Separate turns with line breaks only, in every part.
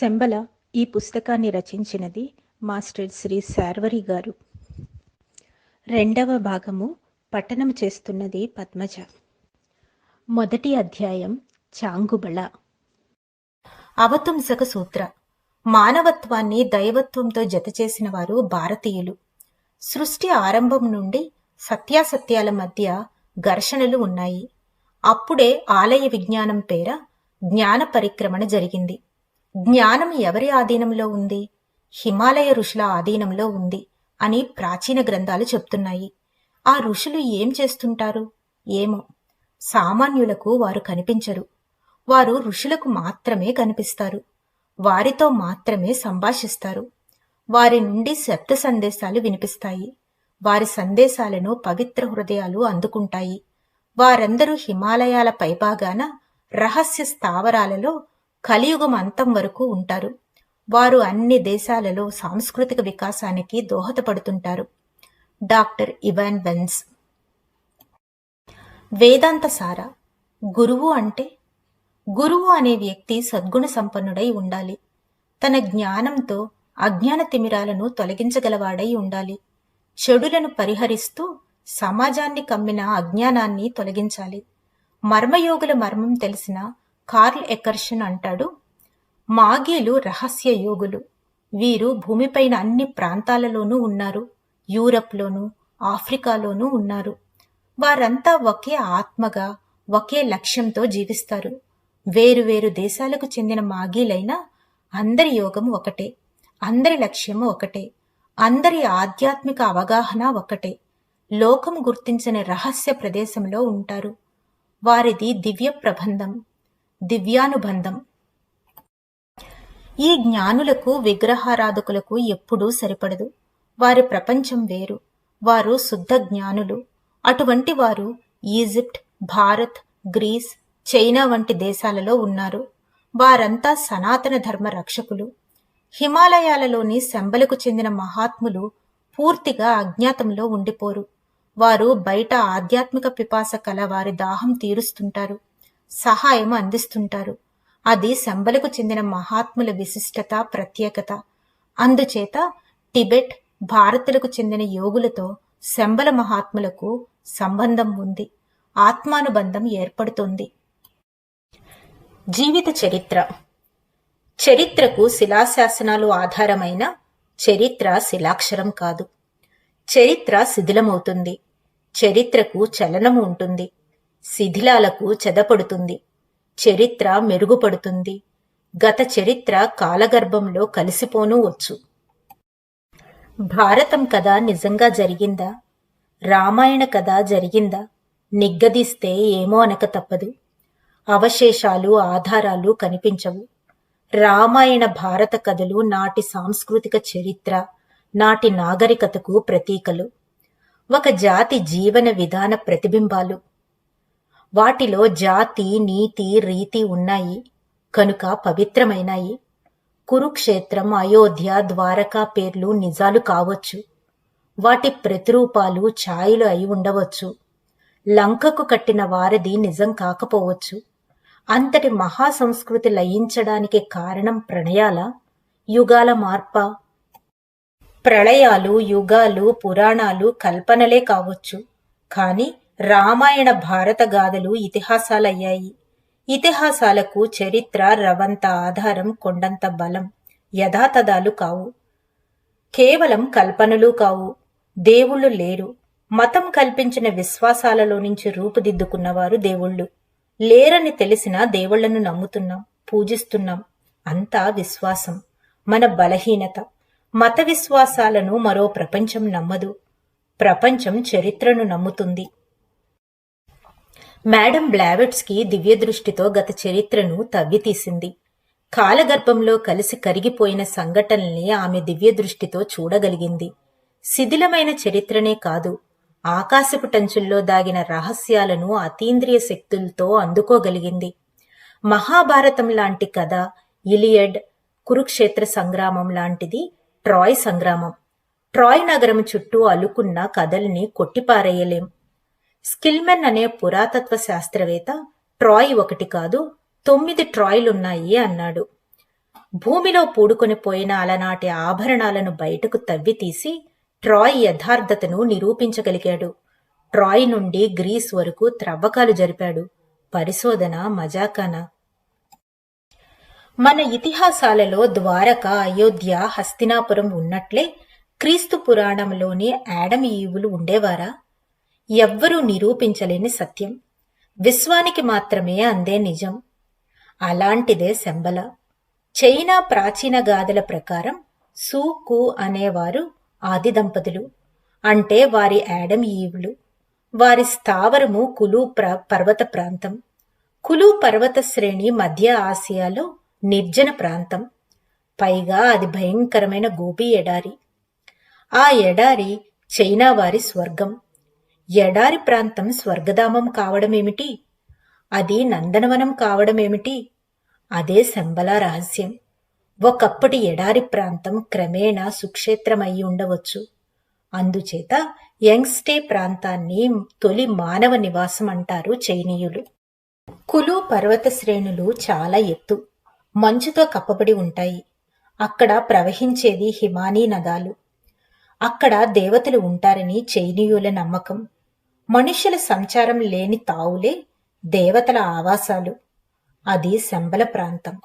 శంబల ఈ పుస్తకాన్ని రచించినది మాస్టర్ శ్రీ శార్వరి గారు. రెండవ భాగము పఠనం చేస్తున్నది పద్మజ. మొదటి అధ్యాయం చాంగుబళ.
అవతుంసక సూత్ర. మానవత్వాన్ని దైవత్వంతో జతచేసిన వారు భారతీయులు. సృష్టి ఆరంభం నుండి సత్యాసత్యాల మధ్య ఘర్షణలు ఉన్నాయి. అప్పుడే ఆలయ విజ్ఞానం పేర జ్ఞాన పరిక్రమణ జరిగింది. జ్ఞానం ఎవరి ఆధీనంలో ఉంది? హిమాలయ ఋషుల ఆధీనంలో ఉంది అని ప్రాచీన గ్రంథాలు చెప్తున్నాయి. ఆ ఋషులు ఏం చేస్తుంటారు? ఏమో. సామాన్యులకు వారు కనిపించరు. వారు ఋషులకు మాత్రమే కనిపిస్తారు. వారితో మాత్రమే సంభాషిస్తారు. వారి నుండి శబ్ద సందేశాలు వినిపిస్తాయి. వారి సందేశాలను పవిత్ర హృదయాలు అందుకుంటాయి. వారందరూ హిమాలయాల పైభాగాన రహస్య స్థావరాలలో కలియుగం అంతం వరకు ఉంటారు. వారు అన్ని దేశాలలో సాంస్కృతిక వికాసానికి దోహదపడుతుంటారు. డాక్టర్ ఇవాన్ బెన్స్ వేదాంత సార. గురువు అంటే? గురువు అనే వ్యక్తి సద్గుణ సంపన్నుడై ఉండాలి. తన జ్ఞానంతో అజ్ఞాన తిమిరాలను తొలగించగలవాడై ఉండాలి. చెడులను పరిహరిస్తూ సమాజాన్ని కమ్మిన అజ్ఞానాన్ని తొలగించాలి. మర్మయోగుల మర్మం తెలిసిన కార్ల్ ఎకర్షన్ అంటాడు మాగీలు రహస్య యోగులు. వీరు భూమిపైన అన్ని ప్రాంతాలలోనూ ఉన్నారు యూరప్లోనూ ఆఫ్రికాలోనూ ఉన్నారు. వారంతా ఒకే ఆత్మగా ఒకే లక్ష్యంతో జీవిస్తారు. వేరువేరు దేశాలకు చెందిన మాగీలైనా అందరి యోగం ఒకటే అందరి లక్ష్యము ఒకటే అందరి ఆధ్యాత్మిక అవగాహన ఒకటే. లోకం గుర్తించని రహస్య ప్రదేశంలో ఉంటారు. వారిది దివ్య ప్రబంధం. దివ్యానుబంధం. ఈ జ్ఞానులకు విగ్రహారాధకులకు ఎప్పుడూ సరిపడదు. వారి ప్రపంచం వేరు. వారు శుద్ధ జ్ఞానులు. అటువంటి వారు ఈజిప్ట్ భారత్ గ్రీస్ చైనా వంటి దేశాలలో ఉన్నారు. వారంతా సనాతన ధర్మ రక్షకులు. హిమాలయాలలోని శంబలకు చెందిన మహాత్ములు పూర్తిగా అజ్ఞాతంలో ఉండిపోరు. వారు బయట ఆధ్యాత్మిక పిపాస కల వారి దాహం తీరుస్తుంటారు. సహాయం అందిస్తుంటారు. అది శంబలకు చెందిన మహాత్ముల విశిష్టత ప్రత్యేకత. అందుచేత టిబెట్ భారతులకు చెందిన యోగులతో శంబల మహాత్ములకు సంబంధం ఉంది. ఆత్మానుబంధం ఏర్పడుతుంది. జీవిత చరిత్ర. చరిత్రకు శిలాశాసనాలు ఆధారమైన చరిత్ర శిలాక్షరం కాదు. చరిత్ర శిథిలమవుతుంది. చరిత్రకు చలనం ఉంటుంది. శిథిలాలకు చెదపడుతుంది. చరిత్ర మెరుగుపడుతుంది. గత చరిత్ర కాలగర్భంలో కలిసిపోనూ వచ్చు. భారతం కథ నిజంగా జరిగిందా? రామాయణ కథ జరిగిందా? నిగ్గదీస్తే ఏమో అనక తప్పదు. అవశేషాలు ఆధారాలు కనిపించవు. రామాయణ భారత కథలు నాటి సాంస్కృతిక చరిత్ర నాటి నాగరికతకు ప్రతీకలు. ఒక జాతి జీవన విధాన ప్రతిబింబాలు. వాటిలో జాతి నీతి రీతి ఉన్నాయి కనుక పవిత్రమైనాయి. కురుక్షేత్రం అయోధ్య ద్వారకా పేర్లు నిజాలు కావచ్చు. వాటి ప్రతిరూపాలు ఛాయలు అయి ఉండవచ్చు. లంకకు కట్టిన వారధి నిజం కాకపోవచ్చు. అంతటి మహా సంస్కృతి లయించడానికి కారణం ప్రణయాల యుగాల మార్ప. ప్రళయాలు యుగాలు పురాణాలు కల్పనలే కావచ్చు. కానీ రామాయణ భారత గాథలు ఇతిహాసాలయ్యాయి. ఇతిహాసాలకు చరిత్ర రవంత ఆధారం కొండంత బలం యథాతథాలు కావు. కేవలం కల్పనలు కావు. దేవుళ్ళు లేరు. మతం కల్పించిన విశ్వాసాలలో నుంచి రూపుదిద్దుకున్నవారు దేవుళ్ళు. లేరని తెలిసిన దేవుళ్ళను నమ్ముతున్నాం పూజిస్తున్నాం. అంతా విశ్వాసం మన బలహీనత. మత విశ్వాసాలను మరో ప్రపంచం నమ్మదు. ప్రపంచం చరిత్రను నమ్ముతుంది. మేడం బ్లావెట్స్కి దివ్యదృష్టితో గత చరిత్రను తవ్వితీసింది. కాలగర్భంలో కలిసి కరిగిపోయిన సంఘటనల్ని ఆమె దివ్యదృష్టితో చూడగలిగింది. శిథిలమైన చరిత్రనే కాదు ఆకాశపు టంచుల్లో దాగిన రహస్యాలను అతీంద్రియ శక్తులతో అందుకోగలిగింది. మహాభారతం లాంటి కథ ఇలియడ్ కురుక్షేత్ర సంగ్రామం లాంటిది ట్రాయ్ సంగ్రామం. ట్రాయ్ నగరం చుట్టూ అలుకున్న కథల్ని కొట్టిపారేయలేం. స్కిల్మెన్ అనే పురాతత్వ శాస్త్రవేత్త ట్రాయ్ ఒకటి కాదు తొమ్మిది ట్రాయ్లున్నాయి అన్నాడు. భూమిలో పూడుకొని పోయిన అలనాటి ఆభరణాలను బయటకు తవ్వి తీసి ట్రాయ్ యథార్థతను నిరూపించగలిగాడు. ట్రాయ్ నుండి గ్రీస్ వరకు త్రవ్వకాలు జరిపాడు. పరిశోధన మజాకానా. మన ఇతిహాసాలలో ద్వారక అయోధ్య హస్తినాపురం ఉన్నట్లే క్రీస్తు పురాణంలోని యాడమ్ ఈవులు ఉండేవారా? ఎవ్వరూ నిరూపించలేని సత్యం. విశ్వానికి మాత్రమే అందే నిజం. అలాంటిదే శంబల. చైనా ప్రాచీన గాథల ప్రకారం సూకు కు అనేవారు ఆది దంపతులు. అంటే వారి యాడమ్ ఈవులు. వారి స్థావరము కులు ప్ర పర్వత ప్రాంతం. కులు పర్వత శ్రేణి మధ్య ఆసియాలో నిర్జన ప్రాంతం. పైగా అది భయంకరమైన గోపి ఎడారి. ఆ ఎడారి చైనా వారి స్వర్గం. ఎడారి ప్రాంతం స్వర్గధామం కావడమేమిటి? అది నందనవనం కావడమేమిటి? అదే శంబల రహస్యం. ఒకప్పటి ఎడారి ప్రాంతం క్రమేణా సుక్షేత్రమయ్యి ఉండవచ్చు. అందుచేత యంగ్స్టే ప్రాంతాన్ని తొలి మానవ నివాసం అంటారు చైనీయులు. కులు పర్వత శ్రేణులు చాలా ఎత్తు మంచుతో కప్పబడి ఉంటాయి. అక్కడ ప్రవహించేది హిమానీ నదాలు. అక్కడ దేవతలు ఉంటారని చైనీయుల నమ్మకం. మనుష్యుల సంచారం లేని తావులే దేవతల ఆవాసాలు. అది శంబల ప్రాంతం.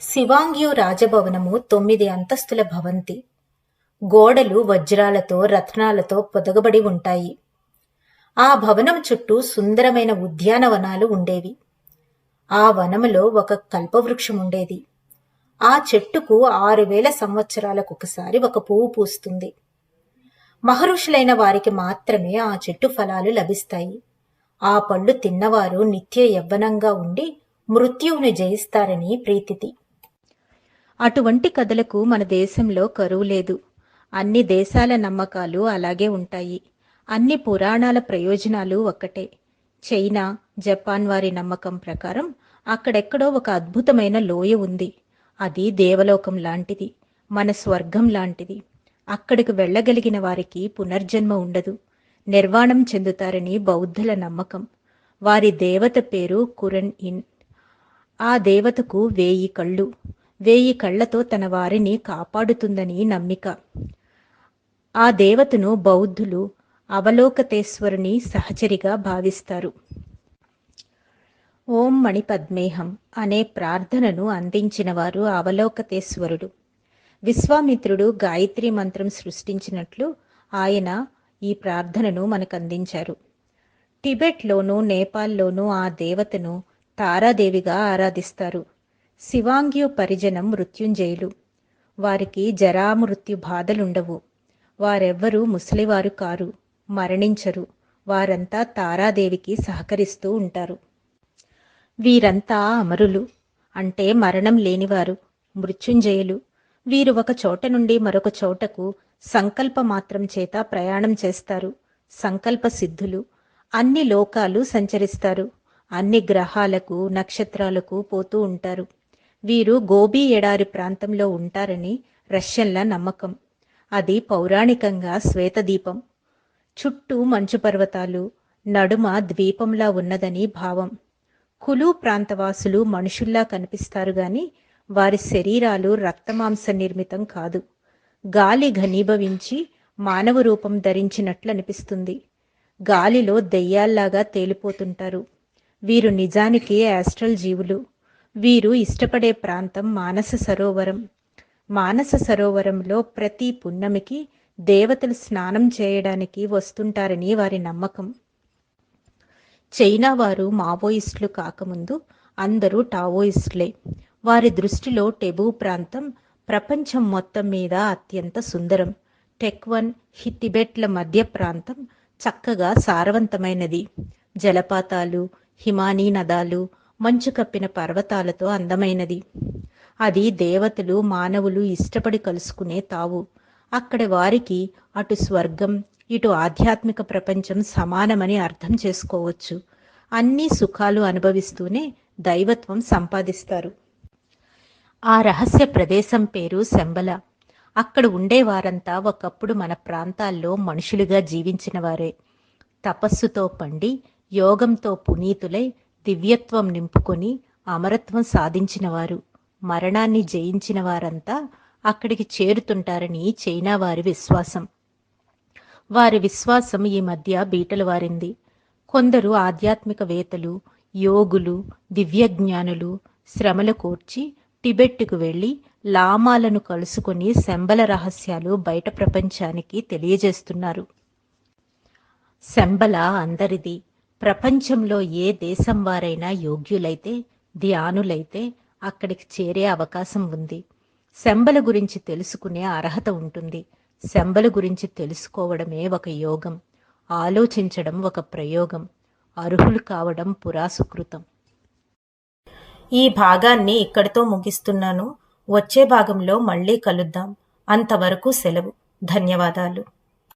శివాంగ్యు రాజభవనము తొమ్మిది అంతస్తుల భవంతి. గోడలు వజ్రాలతో రత్నాలతో పొదగబడి ఉంటాయి. ఆ భవనం చుట్టూ సుందరమైన ఉద్యానవనాలు ఉండేవి. ఆ వనములో ఒక కల్పవృక్షం ఉండేది ఆ చెట్టుకు ఆరు వేల సంవత్సరాలకు ఒకసారి ఒక పువ్వు పూస్తుంది. మహర్షులైన వారికి మాత్రమే ఆ చెట్టు ఫలాలు లభిస్తాయి. ఆ పళ్ళు తిన్నవారు నిత్య యవ్వనంగా ఉండి మృత్యువును జయిస్తారని ప్రీతితి.
అటువంటి కథలకు మన దేశంలో కరువు లేదు. అన్ని దేశాల నమ్మకాలు అలాగే ఉంటాయి. అన్ని పురాణాల ప్రయోజనాలు ఒక్కటే. చైనా జపాన్ వారి నమ్మకం ప్రకారం అక్కడెక్కడో ఒక అద్భుతమైన లోయ ఉంది. అది దేవలోకం లాంటిది మన స్వర్గం లాంటిది. అక్కడికి వెళ్ళగలిగిన వారికి పునర్జన్మ ఉండదు. నిర్వాణం చెందుతారని బౌద్ధుల నమ్మకం. వారి దేవత పేరు కురన్ ఇన్. ఆ దేవతకు వేయి కళ్ళు. వేయి కళ్ళతో తన వారిని కాపాడుతుందని నమ్మిక. ఆ దేవతను బౌద్ధులు అవలోకతేశ్వరుని సహచరిగా భావిస్తారు. ఓం మణిపద్మేహం అనే ప్రార్థనను అందించినవారు అవలోకతేశ్వరుడు. విశ్వామిత్రుడు గాయత్రి మంత్రం సృష్టించినట్లు ఆయన ఈ ప్రార్థనను మనకు అందించారు టిబెట్లోనూ నేపాల్లోనూ ఆ దేవతను తారాదేవిగా ఆరాధిస్తారు. శివాంగ్యు పరిజనం మృత్యుంజయులు. వారికి జరామృత్యు బాధలుండవు. వారెవ్వరూ ముసలివారు కారు మరణించరు. వారంతా తారాదేవికి సహకరిస్తూ ఉంటారు. వీరంతా అమరులు. అంటే మరణం లేనివారు మృత్యుంజయులు. వీరు ఒక చోట నుండి మరొక చోటకు సంకల్ప మాత్రం చేత ప్రయాణం చేస్తారు. సంకల్ప సిద్ధులు. అన్ని లోకాలు సంచరిస్తారు. అన్ని గ్రహాలకు నక్షత్రాలకు పోతూ ఉంటారు. వీరు గోబీ ఎడారి ప్రాంతంలో ఉంటారని రష్యన్ల నమ్మకం. అది పౌరాణికంగా శ్వేతదీపం. చుట్టూ మంచు పర్వతాలు నడుమ ద్వీపంలా ఉన్నదని భావం. కులు ప్రాంతవాసులు మనుషుల్లా కనిపిస్తారు గాని వారి శరీరాలు రక్తమాంస నిర్మితం కాదు. గాలి ఘనీభవించి మానవ రూపం ధరించినట్లు అనిపిస్తుంది గాలిలో దెయ్యాల్లాగా తేలిపోతుంటారు. వీరు నిజానికి యాస్ట్రల్ జీవులు. వీరు ఇష్టపడే ప్రాంతం మానస సరోవరం. మానస సరోవరంలో ప్రతి పున్నమికి దేవతలు స్నానం చేయడానికి వస్తుంటారని వారి నమ్మకం. చైనా వారు మావోయిస్టులు కాకముందు అందరూ టావోయిస్టులే. వారి దృష్టిలో టెబూ ప్రాంతం ప్రపంచం మొత్తం మీద అత్యంత సుందరం. టెక్వన్ హితిబెట్ల మధ్య ప్రాంతం చక్కగా సారవంతమైనది. జలపాతాలు హిమానీ నదాలు మంచు కప్పిన పర్వతాలతో అందమైనది. అది దేవతలు మానవులు ఇష్టపడి కలుసుకునే తావు. అక్కడ వారికి అటు స్వర్గం ఇటు ఆధ్యాత్మిక ప్రపంచం సమానమని అర్థం చేసుకోవచ్చు. అన్ని సుఖాలు అనుభవిస్తూనే దైవత్వం సంపాదిస్తారు. ఆ రహస్య ప్రదేశం పేరు శంబల. అక్కడ ఉండేవారంతా ఒకప్పుడు మన ప్రాంతాల్లో మనుషులుగా జీవించిన వారే తపస్సుతో పండి యోగంతో పునీతులై దివ్యత్వం నింపుకొని అమరత్వం సాధించినవారు. మరణాన్ని జయించిన వారంతా అక్కడికి చేరుతుంటారని చైనా వారి విశ్వాసం. వారి విశ్వాసం ఈ మధ్య బీటలు వారింది. కొందరు ఆధ్యాత్మికవేత్తలు యోగులు దివ్యజ్ఞానులు శ్రమలు కూర్చి టిబెట్కు వెళ్ళి లామాలను కలుసుకొని శంబల రహస్యాలు బయట ప్రపంచానికి తెలియజేస్తున్నారు. శంబల అందరిది. ప్రపంచంలో ఏ దేశం వారైనా యోగ్యులైతే ధ్యానులైతే అక్కడికి చేరే అవకాశం ఉంది. శంబల గురించి తెలుసుకునే అర్హత ఉంటుంది. శంబల గురించి తెలుసుకోవడమే ఒక యోగం. ఆలోచించడం ఒక ప్రయోగం. అర్హులు కావడం పురాసుకృతం.
ఈ భాగాన్ని ఇక్కడితో ముగిస్తున్నాను. వచ్చే భాగంలో మళ్ళీ కలుద్దాం. అంతవరకు సెలవు. ధన్యవాదాలు.